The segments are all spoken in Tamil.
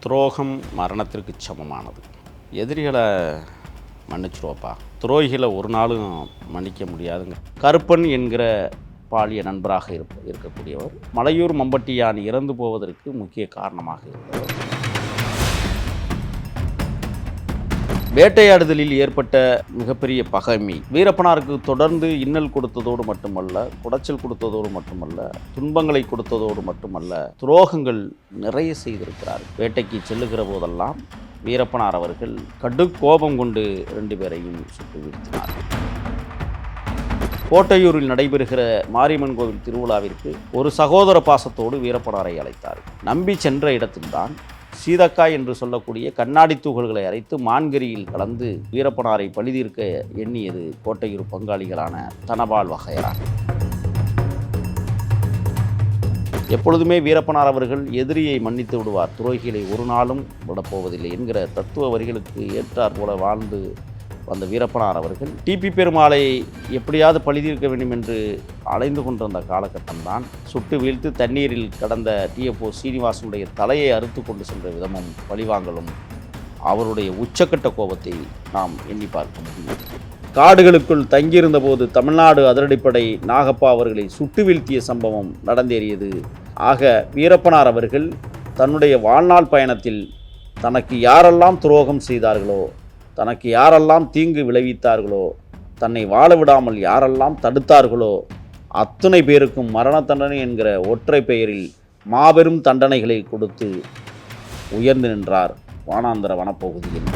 துரோகம் மரணத்திற்கு சமமானது. எதிரிகளை மன்னிச்சிருவோப்பா. துரோகிகளை ஒரு நாளும் மன்னிக்க முடியாதுங்க. கருப்பன் என்கிற பாலிய நண்பராக இருப்ப இருக்கக்கூடியவர். மலையூர் மம்பட்டியான் இறந்து போவதற்கு முக்கிய காரணமாக இருந்தவர் வேட்டையாடுதலில் ஏற்பட்ட மிகப்பெரிய பகைமை. வீரப்பனாருக்கு தொடர்ந்து இன்னல் கொடுத்ததோடு மட்டுமல்ல குடைச்சல் கொடுத்ததோடு மட்டுமல்ல துன்பங்களை கொடுத்ததோடு மட்டுமல்ல துரோகங்கள் நிறைய செய்திருக்கிறார். வேட்டைக்கு செல்லுகிற போதெல்லாம் வீரப்பனார் அவர்கள் கடுக்கோபம் கொண்டு ரெண்டு பேரையும் சுட்டு வீழ்த்தினார். கோட்டையூரில் நடைபெறுகிற மாரியம்மன் கோவில் திருவிழாவிற்கு ஒரு சகோதர பாசத்தோடு வீரப்பனாரை அழைத்தார். நம்பி சென்ற இடத்தில்தான் சீதக்காய் என்று சொல்லக்கூடிய கண்ணாடி தூகல்களை அரைத்து மான்கரியில் கலந்து வீரப்பனாரை பழிதீர்க்க எண்ணியது கோட்டையூர் பங்காளிகளான தனபால் வகையரான் எப்பொழுதுமே வீரப்பனார் அவர்கள் எதிரியை மன்னித்து விடுவார். துரோகிகளை ஒரு நாளும் விடப்போவதில்லை என்கிற தத்துவ வரிகளுக்கு ஏற்றார் போல வாழ்ந்து வந்த வீரப்பனார் அவர்கள் டிபி பெருமாளை எப்படியாவது பழிதீர்க்க வேண்டும் என்று அலைந்து கொண்டிருந்த காலகட்டம்தான் சுட்டு வீழ்த்து தண்ணீரில் கடந்த டிஎஃப்ஓ சீனிவாசனுடைய தலையை அறுத்து கொண்டு சென்ற விதமும் பழிவாங்கலும் அவருடைய உச்சக்கட்ட கோபத்தை நாம் எண்ணி பார்க்க முடியும். காடுகளுக்குள் தங்கியிருந்த போது தமிழ்நாடு அதிரடிப்படை நாகப்பா அவர்களை சுட்டு வீழ்த்திய சம்பவம் நடந்தேறியது. ஆக வீரப்பனார் அவர்கள் தன்னுடைய வாழ்நாள் பயணத்தில் தனக்கு யாரெல்லாம் துரோகம் செய்தார்களோ தனக்கு யாரெல்லாம் தீங்கு விளைவித்தார்களோ தன்னை வாழ விடாமல் யாரெல்லாம் தடுத்தார்களோ அத்தனை பேருக்கும் மரண தண்டனை என்கிற ஒற்றை பெயரில் மாபெரும் தண்டனைகளை கொடுத்து உயர்ந்து நின்றார் வானாந்தர வனப்பகுதியில்.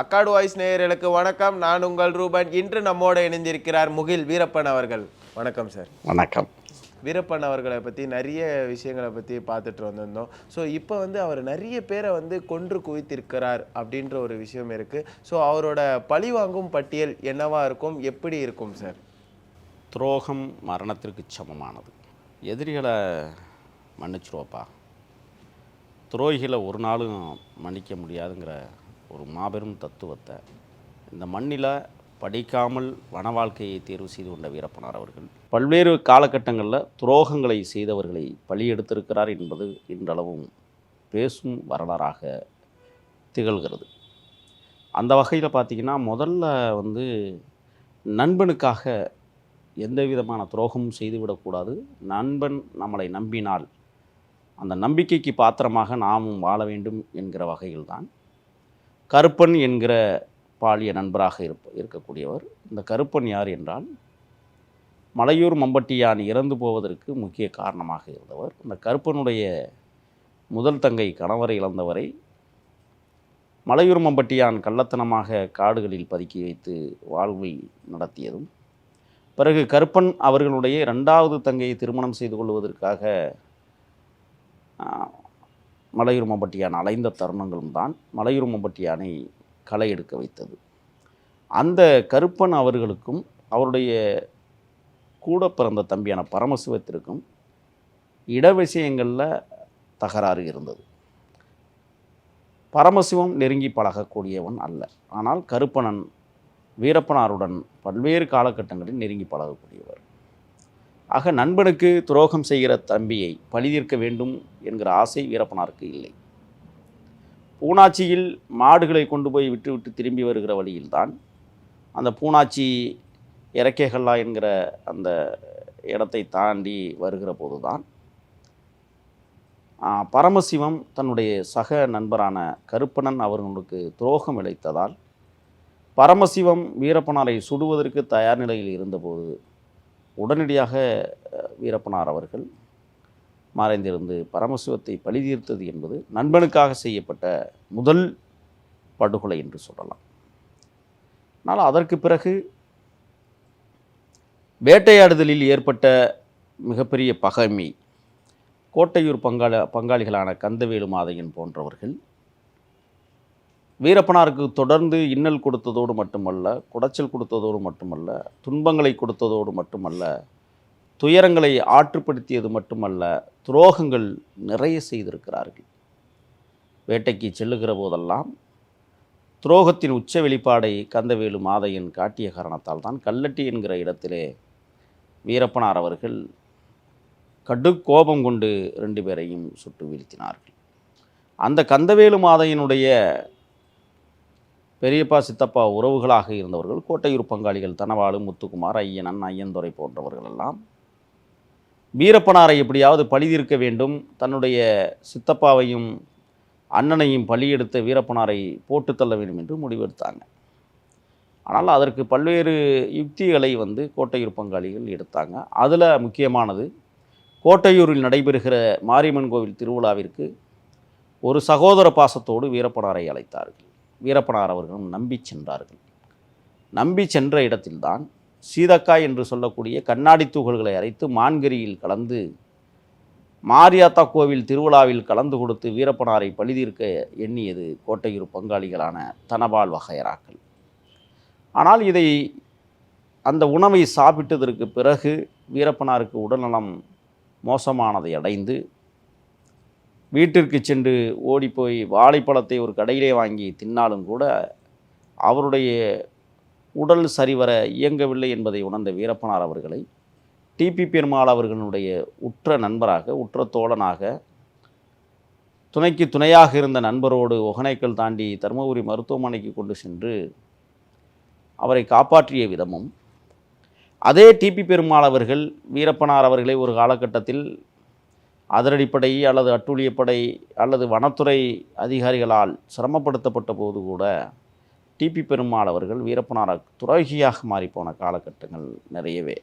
அக்காடு வாய்ஸ் நேயர்களுக்கு வணக்கம். நான் உங்கள் ரூபன். இன்று நம்மோடு இணைந்திருக்கிறார் முகில் வீரப்பன் அவர்கள். வணக்கம் சார். வணக்கம். வீரப்பன் அவர்களை பற்றி நிறைய விஷயங்களை பற்றி பார்த்துட்டு வந்திருந்தோம். ஸோ இப்போ வந்து அவர் நிறைய பேரை வந்து கொன்று குவித்திருக்கிறார் அப்படின்ற ஒரு விஷயம் இருக்குது ஸோ அவரோட பழிவாங்கும் பட்டியல் என்னவா இருக்கும்? எப்படி இருக்கும் சார்? துரோகம் மரணத்திற்கு சமமானது. எதிரிகளை மன்னிச்சிருவோப்பா. துரோகிகளை ஒரு நாளும் மன்னிக்க முடியாதுங்கிற ஒரு மாபெரும் தத்துவத்தை இந்த மண்ணில் படிக்காமல் வன வாழ்க்கையை தேர்வு செய்து கொண்ட வீரப்பனார் அவர்கள். பல்வேறு காலகட்டங்களில் துரோகங்களை செய்தவர்களை பலியெடுத்திருக்கிறார் என்பது இன்றளவும் பேசும் வரலாறாக திகழ்கிறது. அந்த வகையில் பார்த்திங்கன்னா முதல்ல வந்து நண்பனுக்காக எந்த விதமான துரோகமும் செய்துவிடக்கூடாது நண்பன் நம்மளை நம்பினால் அந்த நம்பிக்கைக்கு பாத்திரமாக நாமும் வாழ வேண்டும் என்கிற வகையில்தான். கருப்பன் என்கிற பாலிய நண்பராக இருப்ப இருக்கக்கூடியவர். இந்த கருப்பன் யார் என்றால் மலையூர் மம்பட்டியான் இறந்து போவதற்கு முக்கிய காரணமாக இருந்தவர். இந்த கருப்பனுடைய முதல் தங்கை கணவரை இழந்தவரை மலையூர் மம்பட்டியான் கள்ளத்தனமாக காடுகளில் பதுக்கி வைத்து வாழ்வை நடத்தியதும் பிறகு கருப்பன் அவர்களுடைய இரண்டாவது தங்கையை திருமணம் செய்து கொள்வதற்காக மலையூர் மம்பட்டியான் அலைந்த தருணங்களும் தான். மலையூர் மம்பட்டியானை களை எடுக்க வைத்தது. அந்த கருப்பன் அவர்களுக்கும் அவருடைய கூட பிறந்த தம்பியான பரமசிவத்திற்கும் இட விஷயங்களில் தகராறு இருந்தது. பரமசிவம் நெருங்கி பழகக்கூடியவன் அல்ல. ஆனால் கருப்பணன் வீரப்பனாருடன் பல்வேறு காலகட்டங்களில் நெருங்கி பழகக்கூடியவர். ஆக நண்பனுக்கு துரோகம் செய்கிற தம்பியை பழிதீர்க்க வேண்டும் என்கிற ஆசை வீரப்பனாருக்கு இல்லை. பூனாச்சியில் மாடுகளை கொண்டு போய் விட்டு விட்டு திரும்பி வருகிற வழியில்தான் அந்த பூனாச்சி இறக்கைகல்லா என்கிற அந்த இடத்தை தாண்டி வருகிற போது தான் பரமசிவம் தன்னுடைய சக நண்பரான கருப்பணன் அவர்களுக்கு துரோகம் இழைத்ததால் பரமசிவம் வீரப்பனாரை சுடுவதற்கு தயார் நிலையில் இருந்தபோது உடனடியாக வீரப்பனார் அவர்கள் மறைந்திருந்து பரமசிவத்தை பழிதீர்த்தது என்பது நண்பனுக்காக செய்யப்பட்ட முதல் படுகொலை என்று சொல்லலாம். ஆனால் அதற்கு பிறகு வேட்டையாடுதலில் ஏற்பட்ட மிகப்பெரிய பகைமை கோட்டையூர் பங்காள பங்காளிகளான கந்தவேலு மாதையன் போன்றவர்கள் வீரப்பனாருக்கு தொடர்ந்து இன்னல் கொடுத்ததோடு மட்டுமல்ல குடைச்சல் கொடுத்ததோடு மட்டுமல்ல துன்பங்களை கொடுத்ததோடு மட்டுமல்ல துயரங்களை ஆற்றுப்படுத்தியது மட்டுமல்ல துரோகங்கள் நிறைய செய்திருக்கிறார்கள். வேட்டைக்கு செல்லுகிற போதெல்லாம் துரோகத்தின் உச்ச வெளிப்பாடை கந்தவேலு மாதையன் காட்டிய காரணத்தால் தான் கல்லட்டி என்கிற இடத்திலே வீரப்பனார் அவர்கள் கடுக்கோபம் கொண்டு ரெண்டு பேரையும் சுட்டு வீழ்த்தினார்கள். அந்த கந்தவேலு மாதையனுடைய பெரியப்பா சித்தப்பா உறவுகளாக இருந்தவர்கள் கோட்டையூர் பங்காளிகள் தனவாளு முத்துக்குமார் ஐயனன் ஐயன்துறை போன்றவர்கள் எல்லாம் வீரப்பனாரை எப்படியாவது பழிதீர்க்க வேண்டும். தன்னுடைய சித்தப்பாவையும் அண்ணனையும் பழியெடுத்த வீரப்பனாரை போட்டு தள்ள வேண்டும் என்று முடிவெடுத்தாங்க. ஆனால் அதற்கு பல்வேறு யுக்திகளை வந்து கோட்டையூர் பங்காளிகள் எடுத்தாங்க. அதில் முக்கியமானது கோட்டையூரில் நடைபெறுகிற மாரியம்மன் கோவில் திருவிழாவிற்கு ஒரு சகோதர பாசத்தோடு வீரப்பனாரை அழைத்தார்கள். வீரப்பனார் அவர்களும் நம்பி சென்றார்கள். நம்பி சென்ற இடத்தில்தான் சீதக்காய் என்று சொல்லக்கூடிய கண்ணாடி தூகல்களை அரைத்து மான்கரியில் கலந்து மாரியாத்தா கோவில் திருவிழாவில் கலந்து கொடுத்து வீரப்பனாரை பழிதீர்க்க எண்ணியது கோட்டையூர் பங்காளிகளான தனபால் வகையராக்கள். ஆனால் இதை அந்த உணவை சாப்பிட்டதற்கு பிறகு வீரப்பனாருக்கு உடல்நலம் மோசமானதை அடைந்து வீட்டிற்கு சென்று ஓடிப்போய் வாழைப்பழத்தை ஒரு கடையிலே வாங்கி தின்னாலும் கூட அவருடைய உடல் சரிவர இயங்கவில்லை என்பதை உணர்ந்த வீரப்பனார் அவர்களை டிபி பெருமாள் அவர்களுடைய உற்ற நண்பராக உற்ற தோழனாக துணைக்கு துணையாக இருந்த நண்பரோடு ஒகனைக்கல் தாண்டி தருமபுரி மருத்துவமனைக்கு கொண்டு சென்று அவரை காப்பாற்றிய விதமும் அதே டிபி பெருமாள் அவர்கள் வீரப்பனார் அவர்களை ஒரு காலகட்டத்தில் அதிரடிப்படை அல்லது அட்டூழியப்படை அல்லது வனத்துறை அதிகாரிகளால் சிரமப்படுத்தப்பட்ட போது கூட டிபி பெருமாள் அவர்கள் வீரப்பனார் துரோகியாக மாறிப்போன காலகட்டங்கள் நிறையவே.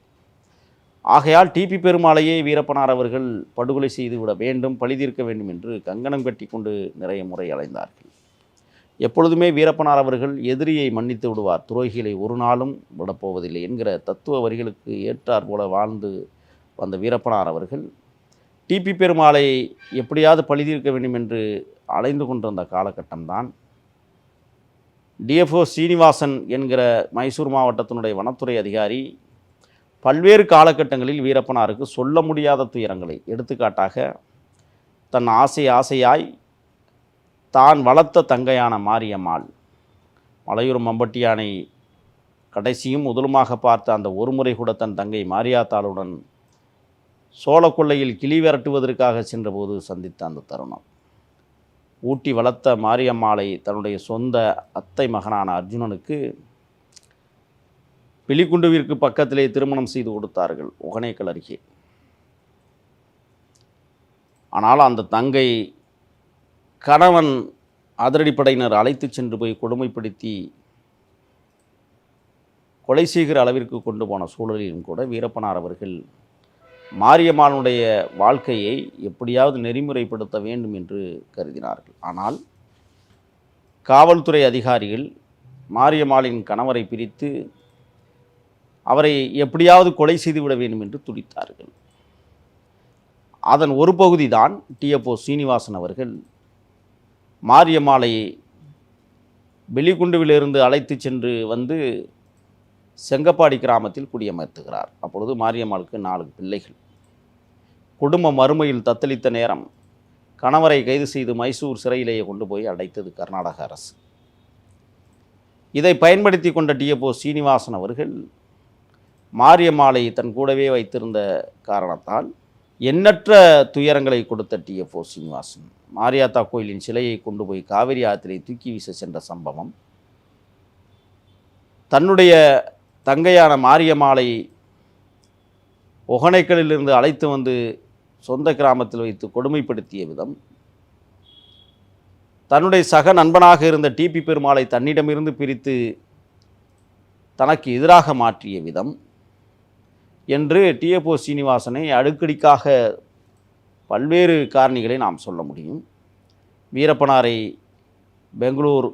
ஆகையால் டிபி பெருமாளையே வீரப்பனார் அவர்கள் படுகொலை செய்துவிட வேண்டும் பழிதீர்க்க வேண்டும் என்று கங்கணம் கட்டி கொண்டு நிறைய முறை அலைந்தார்கள். எப்பொழுதுமே வீரப்பனார் அவர்கள் எதிரியை மன்னித்து விடுவார் துரோகிகளை ஒரு நாளும் விடப்போவதில்லை என்கிற தத்துவ வரிகளுக்கு ஏற்றார் போல வாழ்ந்து வந்த வீரப்பனார் அவர்கள் டிபி பெருமாளை எப்படியாவது பழிதீர்க்க வேண்டும் என்று அலைந்து கொண்டிருந்த காலகட்டம்தான் டிஎஃப்ஓ சீனிவாசன் என்கிற மைசூர் மாவட்டத்தினுடைய வனத்துறை அதிகாரி பல்வேறு காலகட்டங்களில் வீரப்பனாருக்கு சொல்ல முடியாத துயரங்களை எடுத்துக்காட்டாக தன் ஆசை ஆசையாய் தான் வளர்த்த தங்கையான மாரியம்மாள் மலையூர் மம்பட்டியானை கடைசியும் முதலுமாக பார்த்த அந்த ஒரு முறை கூட தன் தங்கை மாரியாத்தாளுடன் சோளக்கொள்ளையில் கிளி விரட்டுவதற்காக சென்றபோது சந்தித்த அந்த தருணம். ஊட்டி வளர்த்த மாரியம்மாளை தன்னுடைய சொந்த அத்தை மகனான அர்ஜுனனுக்கு பிலிகுண்டுவிற்கு பக்கத்திலே திருமணம் செய்து கொடுத்தார்கள் ஒகனேக்கல் அருகே. ஆனால் அந்த தங்கை கணவன் அதிரடிப்படையினர் அழைத்து சென்று போய் கொடுமைப்படுத்தி கொலை செய்கிற அளவிற்கு கொண்டு போன சூழலிலும் கூட வீரப்பனார் அவர்கள் மாரியம்மாளுடைய வாழ்க்கையை எப்படியாவது நெறிமுறைப்படுத்த வேண்டும் என்று கருதினார்கள். ஆனால் காவல்துறை அதிகாரிகள் மாரியம்மாளின் கணவரை பிரித்து அவரை எப்படியாவது கொலை செய்துவிட வேண்டும் என்று துடித்தார்கள். அதன் ஒரு பகுதி தான் டிஎப்ஓ சீனிவாசன் அவர்கள் மாரியம்மாளை வெளிக்குண்டுவிலிருந்து அழைத்து சென்று வந்து செங்கப்பாடி கிராமத்தில் குடியமர்த்துகிறார். அப்பொழுது மாரியம்மாளுக்கு நாலு பிள்ளைகள். குடும்பம் மறுமையில் தத்தளித்த நேரம் கணவரை கைது செய்து மைசூர் சிறையிலேயே கொண்டு போய் அடைத்தது கர்நாடக அரசு. இதை பயன்படுத்தி கொண்ட டிஎப்ஓ சீனிவாசன் அவர்கள் மாரியம்மாளை தன் கூடவே வைத்திருந்த காரணத்தால் எண்ணற்ற துயரங்களை கொடுத்த டிஎஃப்ஓ சீனிவாசன் மாரியாத்தா கோயிலின் சிலையை கொண்டு போய் காவிரி ஆற்றிலே தூக்கி வீச சென்ற சம்பவம் தன்னுடைய தங்கையான மாரியம்மாளை ஒகனைக்கலிலிருந்து அழைத்து வந்து சொந்த கிராமத்தில் வைத்து கொடுமைப்படுத்திய விதம். தன்னுடைய சக நண்பனாக இருந்த டிபி பெருமாளை தன்னிடமிருந்து பிரித்து தனக்கு எதிராக மாற்றிய விதம் என்று டிஎப்ஓ சீனிவாசனை அடுக்கடிக்காக பல்வேறு காரணிகளை நாம் சொல்ல முடியும். வீரப்பனாரை பெங்களூர்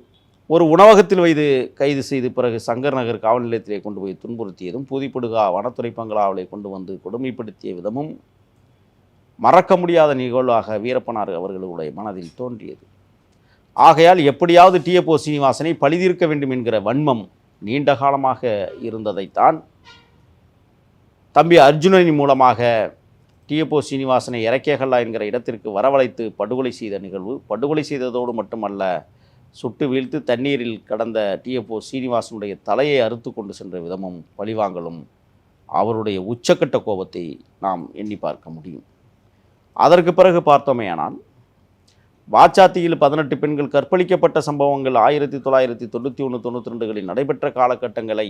ஒரு உணவகத்தில் வைத்து கைது செய்து பிறகு சங்கர் நகர் காவல் நிலையத்திலே கொண்டு போய் துன்புறுத்தியதும் பூதிப்படுகா வனத்துறை பங்களாவிலே கொண்டு வந்து கொடுமைப்படுத்திய விதமும் மறக்க முடியாத நிகழ்வாக வீரப்பனார் அவர்களுடைய மனதில் தோன்றியது. ஆகையால் எப்படியாவது டிஎப்ஓ சீனிவாசனை பழிதீர்க்க வேண்டும் என்கிற வன்மம் நீண்ட காலமாக இருந்ததைத்தான் தம்பி அர்ஜுனனின் மூலமாக டிஎப்ஓ சீனிவாசனை இறக்கேகல்லா என்கிற இடத்திற்கு வரவழைத்து படுகொலை செய்த நிகழ்வு. படுகொலை செய்ததோடு மட்டுமல்ல சுட்டு வீழ்த்து தண்ணீரில் கடந்த டிஎஃப்ஓ சீனிவாசனுடைய தலையை அறுத்து கொண்டு சென்ற விதமும் பழிவாங்கலும் அவருடைய உச்சக்கட்ட கோபத்தை நாம் எண்ணி பார்க்க முடியும். அதற்கு பிறகு பார்த்தோமேயானால் வாச்சாத்தியில் பதினெட்டு பெண்கள் கற்பழிக்கப்பட்ட சம்பவங்கள் ஆயிரத்தி தொள்ளாயிரத்தி தொண்ணூற்றி ஒன்று தொண்ணூற்றி ரெண்டுகளில் நடைபெற்ற காலகட்டங்களை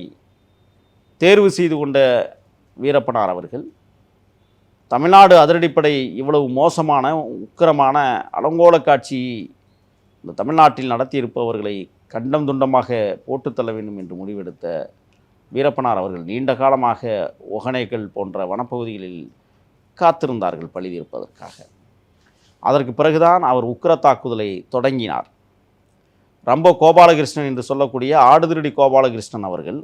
தேர்வு செய்து கொண்ட வீரப்பனார் அவர்கள். தமிழ்நாடு அதிரடிப்படை இவ்வளவு மோசமான உக்கிரமான அலங்கோல காட்சி இந்த தமிழ்நாட்டில் நடத்தியிருப்பவர்களை கண்டம் துண்டமாக போட்டுத்தள்ள வேண்டும் என்று முடிவெடுத்த வீரப்பனார் அவர்கள் நீண்ட காலமாக ஒகனைகள் போன்ற வனப்பகுதிகளில் காத்திருந்தார்கள் பழி தீர்ப்பதற்காக அதற்கு பிறகுதான் அவர் உக்கிர தாக்குதலை தொடங்கினார். ரம்போ கோபாலகிருஷ்ணன் என்று சொல்லக்கூடிய ஆடுதிருடி கோபாலகிருஷ்ணன் அவர்கள்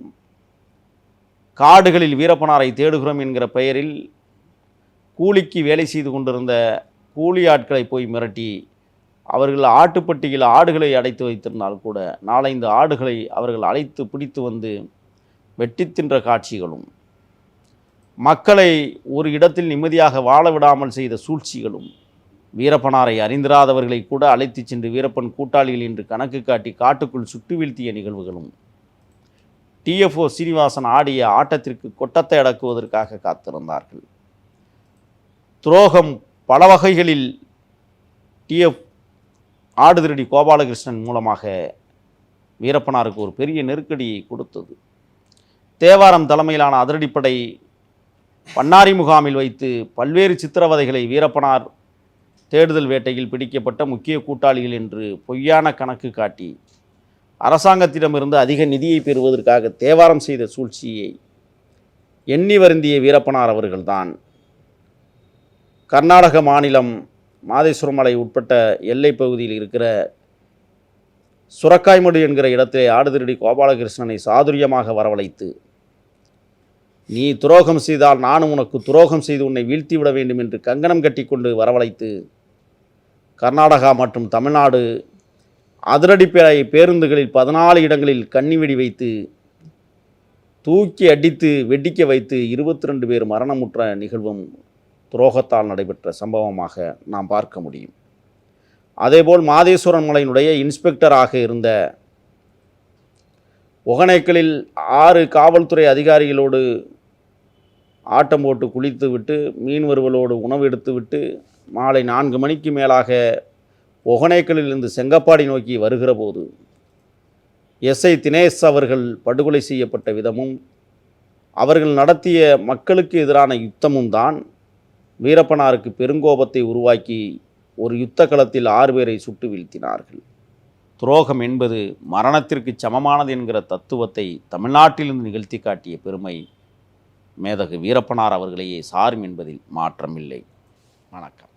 காடுகளில் வீரப்பனாரை தேடுகிறோம் என்கிற பெயரில் கூலிக்கு வேலை செய்து கொண்டிருந்த கூலி ஆட்களை போய் மிரட்டி அவர்கள் ஆட்டுப்பட்டியில் ஆடுகளை அடைத்து வைத்திருந்தால் கூட நாலைந்து ஆடுகளை அவர்கள் அழைத்து பிடித்து வந்து வெட்டி தின்ற காட்சிகளும் மக்களை ஒரு இடத்தில் நிம்மதியாக வாழ விடாமல் செய்த சூழ்ச்சிகளும் வீரப்பனாரை அறிந்திராதவர்களை கூட அழைத்துச் சென்று வீரப்பன் கூட்டாளிகள் என்று கணக்கு காட்டி காட்டுக்குள் சுட்டு வீழ்த்திய நிகழ்வுகளும் டிஎஃப்ஓ சீனிவாசன் ஆடிய ஆட்டத்திற்கு கொட்டத்தை அடக்குவதற்காக காத்திருந்தார்கள். துரோகம் பல வகைகளில் டிஎஃப் ஆடுதிரடி கோபாலகிருஷ்ணன் மூலமாக வீரப்பனாருக்கு ஒரு பெரிய நெருக்கடியை கொடுத்தது. தேவாரம் தலைமையிலான அதிரடிப்படை பன்னாரி முகாமில் வைத்து பல்வேறு சித்திரவதைகளை வீரப்பனார் தேடுதல் வேட்டையில் பிடிக்கப்பட்ட முக்கிய கூட்டாளிகள் என்று பொய்யான கணக்கு காட்டி அரசாங்கத்திடமிருந்து அதிக நிதியை பெறுவதற்காக தேவாரம் செய்த சூழ்ச்சியை எண்ணி வருந்திய வீரப்பனார் அவர்கள்தான். கர்நாடக மாநிலம் மாதேஸ்வரம் மலை உட்பட்ட எல்லைப் பகுதியில் இருக்கிற சுரக்காய்மடு என்கிற இடத்திலே ஆடுதிரடி கோபாலகிருஷ்ணனை சாதுரியமாக வரவழைத்து நீ துரோகம் செய்தால் நானும் உனக்கு துரோகம் செய்து உன்னை வீழ்த்தி விட வேண்டும் என்று கங்கணம் கட்டிக்கொண்டு வரவழைத்து கர்நாடகா மற்றும் தமிழ்நாடு அதிரடிப்படை பேருந்துகளில் பதினாலு இடங்களில் கன்னிவெடி வைத்து தூக்கி அடித்து வெடிக்க வைத்து இருபத்தி ரெண்டு பேர் மரணமுற்ற நிகழ்வும் துரோகத்தால் நடைபெற்ற சம்பவமாக நாம் பார்க்க முடியும். அதேபோல் மாதேஸ்வரன் மலையினுடைய இன்ஸ்பெக்டராக இருந்த ஒகனைக்கலில் ஆறு காவல்துறை அதிகாரிகளோடு ஆட்டம் போட்டு குளித்து விட்டு மீன் வறுவலோடு உணவு எடுத்துவிட்டு மாலை நான்கு மணிக்கு மேலாக ஒகனைக்கலிலிருந்து செங்கப்பாடி நோக்கி வருகிற போது எஸ்ஐ தினேஷ் அவர்கள் படுகொலை செய்யப்பட்ட விதமும் அவர்கள் நடத்திய மக்களுக்கு எதிரான யுத்தமும் தான் வீரப்பனாருக்கு பெருங்கோபத்தை உருவாக்கி ஒரு யுத்த களத்தில் ஆறு பேரை சுட்டு வீழ்த்தினார்கள். துரோகம் என்பது மரணத்திற்கு சமமானது என்கிற தத்துவத்தை தமிழ்நாட்டிலிருந்து நிகழ்த்தி காட்டிய பெருமை. மேதகு வீரப்பனார் அவர்களையே சாரும் என்பதில் மாற்றமில்லை. வணக்கம்.